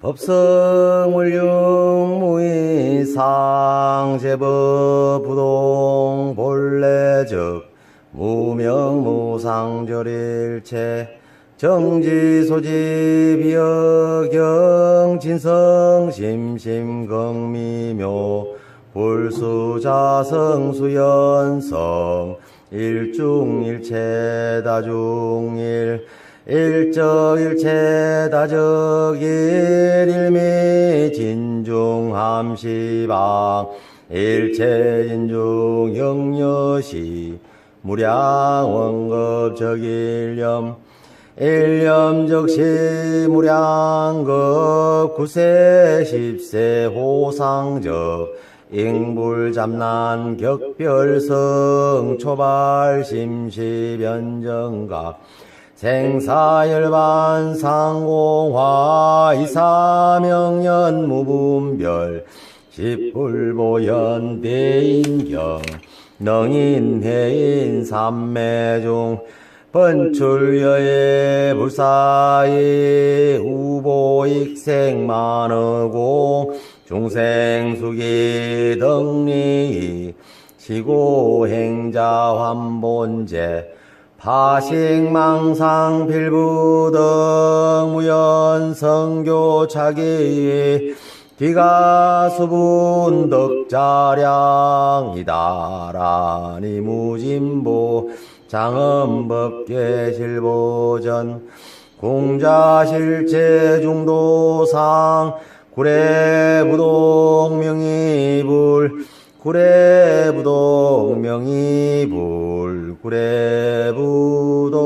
법성물융 무의상 제법 부동 본래적 무명무상절일체 정지소지비여경 진성 심심경미묘 불수자성수연성 일중일체 다중일 일적일체 다적일 일미 진중함시방 일체진중 영여시 무량원급적일념 일념적시 무량급 구세 십세 호상적 잉불잡난 격별성 초발 심시변정각 생사열반 상공화 이사명년 무분별 십불보현 대인경 능인해인 삼매중 번출여의 불사의 우보익생만어고 중생수기 덕리 시고행자 환본제 파식망상 필부덕 무연 성교 차기 기가 수분 덕자량이다라니 무진보 장엄법계 실보전 공자실체 중도상 명이불 구례부동 명이불 구례부동